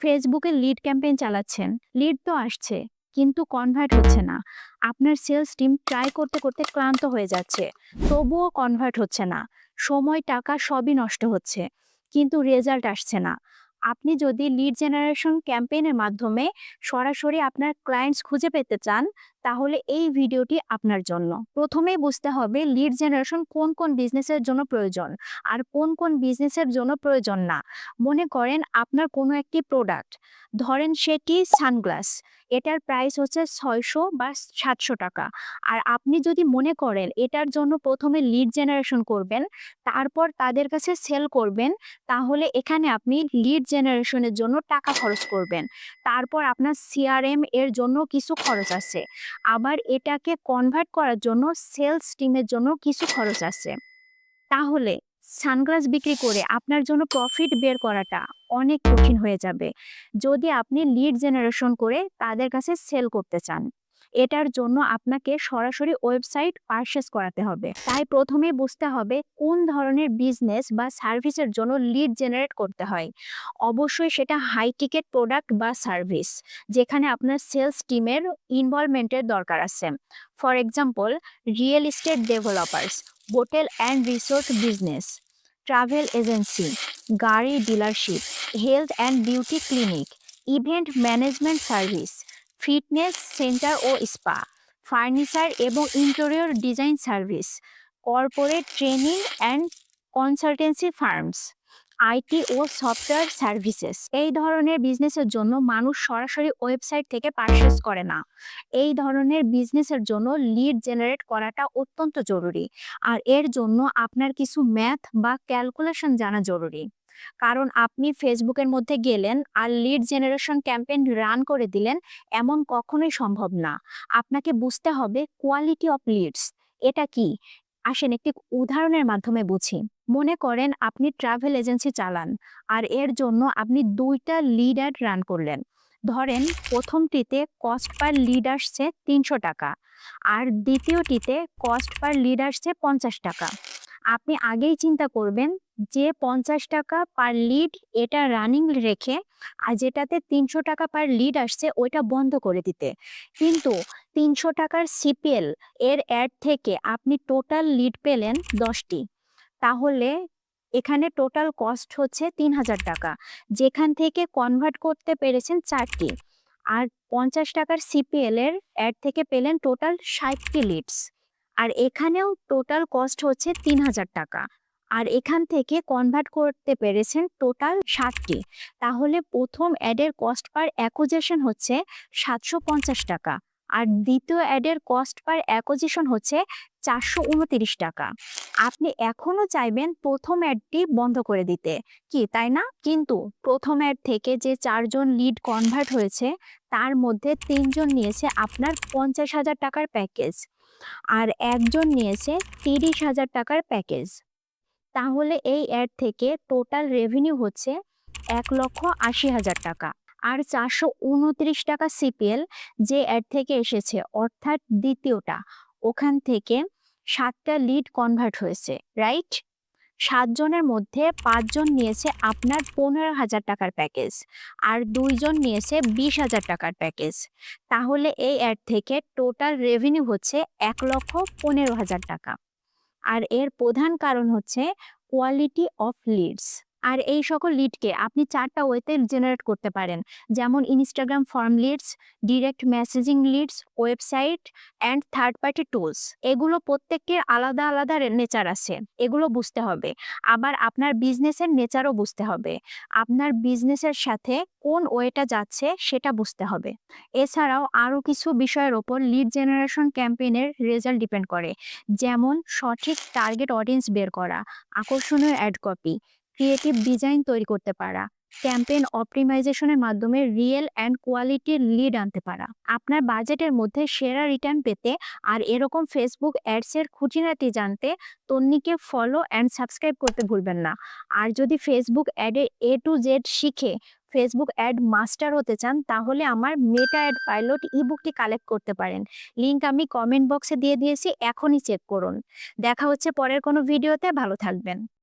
ফেসবুকে lead campaign চালাচ্ছেন। Lead তো আসছে, কিন্তু কনভার্ট হচ্ছে না। আপনার সেলস টিম ট্রাই করতে করতে ক্লান্ত হয়ে যাচ্ছে, তবুও কনভার্ট হচ্ছে না। সময়, টাকা সবই নষ্ট হচ্ছে, কিন্তু রেজাল্ট আসছে না। আপনি যদি লিড জেনারেশন ক্যাম্পেইনের মাধ্যমে সরাসরি আপনার ক্লায়েন্টস খুঁজে পেতে চান, তাহলে এই ভিডিওটি আপনার জন্য। প্রথমেই বুঝতে হবে লিড জেনারেশন কোন কোন বিজনেসের জন্য প্রয়োজন, আর কোন কোন বিজনেসের জন্য প্রয়োজন না। মনে করেন আপনার কোনো একটি প্রোডাক্ট ধরেন সেটি সানগ্লাস। এটার প্রাইস হচ্ছে ছয়শো বা সাতশো টাকা। আর আপনি যদি মনে করেন এটার জন্য প্রথমে লিড জেনারেশন করবেন, তারপর তাদের কাছে সেল করবেন, তাহলে এখানে আপনি লিড জেনারেশনের জন্য টাকা খরচ করবেন। তারপর আপনার সিআরএম এর জন্য কিছু খরচ আছে। আবার এটাকে কনভার্ট করার জন্য সেলস টিমের জন্য কিছু খরচ আছে। তাহলে সানগ্লাস বিক্রি করে আপনার জন্য প্রফিট বের করাটা অনেক কঠিন হয়ে যাবে। যদি আপনি লিড জেনারেশন করে তাদের কাছে সেল করতে চান, এটার জন্য আপনাকে সরাসরি ওয়েবসাইট পারচেস করাতে হবে। তাই প্রথমে বুঝতে হবে কোন ধরনের বিজনেস বা সার্ভিসের জন্য লিড জেনারেট করতে হয়। অবশ্যই সেটা হাই টিকেট প্রোডাক্ট বা সার্ভিস যেখানে আপনার সেলস টিমের ইনভলভমেন্টের দরকার আছে। For example real estate developers hotel and resort business travel agency গাড়ি dealership health and beauty clinic event management service fitness centre O spa furniture এবং interior design service corporate training and consultancy firms IT O software services. এই ধরনের বিজনেসের জন্য মানুষ সরাসরি website থেকে purchase করে না। এই ধরনের বিজনেসের জন্য লিড জেনারেট করাটা অত্যন্ত জরুরি। আর এর জন্য আপনার কিছু ম্যাথ বা ক্যালকুলেশন জানা জরুরি। কারণ আপনি ফেসবুকের মধ্যে গেলেন আর লিড জেনারেশন ক্যাম্পেইন রান করে দিলেন, এমন কখনোই সম্ভব না। আপনাকে বুঝতে হবে কোয়ালিটি অফ লিডস এটা কি? আসেন, একটি উদাহরণের মাধ্যমে বুঝি। মনে করেন, আপনি ট্রাভেল এজেন্সি চালান, আর এর জন্য আপনি দুইটা লিডার রান করলেন। ধরেন, প্রথমটিতে কস্ট পার লিড আসছে তিনশো টাকা, আর দ্বিতীয়টিতে কস্ট পার লিড আসছে পঞ্চাশ টাকা। আপনি আগেই চিন্তা করবেন যে পঞ্চাশ টাকা পার লিড এটা রানিং রেখে আর যেটাতে তিনশো টাকা পার লিড আসছে ওইটা বন্ধ করে দিতে। কিন্তু তিনশো টাকার সিপিএল এর অ্যাড থেকে আপনি টোটাল লিড পেলেন দশটি। তাহলে এখানে টোটাল কস্ট হচ্ছে তিন হাজার টাকা। যেখান থেকে কনভার্ট করতে পেরেছেন চারটি। আর পঞ্চাশ টাকার সিপিএল এর অ্যাড থেকে পেলেন টোটাল ষাটটি লিডস আর এখানেও টোটাল কস্ট হচ্ছে তিন হাজার টাকা। আর এখান থেকে কনভার্ট করতে পেরেছেন টোটাল ষাটটি। তাহলে প্রথম অ্যাডের কস্ট পার অ্যাকোজেশন হচ্ছে সাতশো পঞ্চাশ টাকা। আর দ্বিতীয় অ্যাডের কস্ট পার অ্যাকোজিশন হচ্ছে চারশো উনতিরিশ টাকা। আপনি এখনও চাইবেন প্রথম অ্যাডটি বন্ধ করে দিতে। কি, তাই না? কিন্তু প্রথম অ্যাড থেকে যে চারজন লিড কনভার্ট হয়েছে, তার মধ্যে তিনজন নিয়েছে আপনার পঞ্চাশ হাজার টাকার প্যাকেজ আর একজন নিয়েছে তিরিশ হাজার টাকার প্যাকেজ তাহলে এই অ্যাড থেকে টোটাল রেভিনিউ হচ্ছে এক লক্ষ আশি হাজার টাকা। আর চারশো উনত্রিশ টাকা সিপিএল যে অ্যাড থেকে এসেছে, অর্থাৎ দ্বিতীয়টা, ওখান থেকে সাতটা লিড কনভার্ট হয়েছে রাইট সাতজনের মধ্যে পাঁচজন নিয়েছে আপনার পনেরো হাজার টাকার প্যাকেজ আর দুইজন নিয়েছে বিশ হাজার টাকার প্যাকেজ তাহলে এই অ্যাড থেকে টোটাল রেভিনিউ হচ্ছে এক লক্ষ পনেরো হাজার টাকা। আর এর প্রধান কারণ হচ্ছে কোয়ালিটি অফ লিডস আর এই সকল লিডকে আপনি চারটা ওয়েতে জেনারেট করতে পারেন। যেমন Instagram form leads direct messaging leads website and third party tools এগুলো প্রত্যেকের আলাদা আলাদা নেচার আছে। এগুলো বুঝতে হবে। আবার আপনার বিজনেসের নেচারও বুঝতে হবে। আপনার বিজনেসের সাথে কোন ওয়েটা যাচ্ছে সেটা বুঝতে হবে। এছাড়াও আরও কিছু বিষয়ের ওপর লিড জেনারেশন ক্যাম্পেইনের রেজাল্ট ডিপেন্ড করে। যেমন সঠিক টার্গেট অডিয়েন্স বের করা, আকর্ষণীয় অ্যাড কপি ক্রিয়েটিভ ডিজাইন তৈরি করতে পারা। ক্যাম্পেইন অপটিমাইজেশনের মাধ্যমে রিয়েল অ্যান্ড কোয়ালিটির লিড আনতে পারা। আপনার বাজেটের মধ্যে সেরা রিটার্ন পেতে আর এরকম ফেসবুক অ্যাডসের খুঁটিনাটি জানতে তন্নিকে ফলো অ্যান্ড সাবস্ক্রাইব করতে ভুলবেন না। আর যদি ফেসবুক অ্যাডে এ টু জেড শিখে ফেসবুক অ্যাড মাস্টার হতে চান, তাহলে আমার মেটা অ্যাড পাইলট ইবুকটি কালেক্ট করতে পারেন। লিংক আমি কমেন্ট বক্সে দিয়ে দিয়েছি, এখনই চেক করুন। দেখা হচ্ছে পরের কোনো ভিডিওতে ভালো থাকবেন।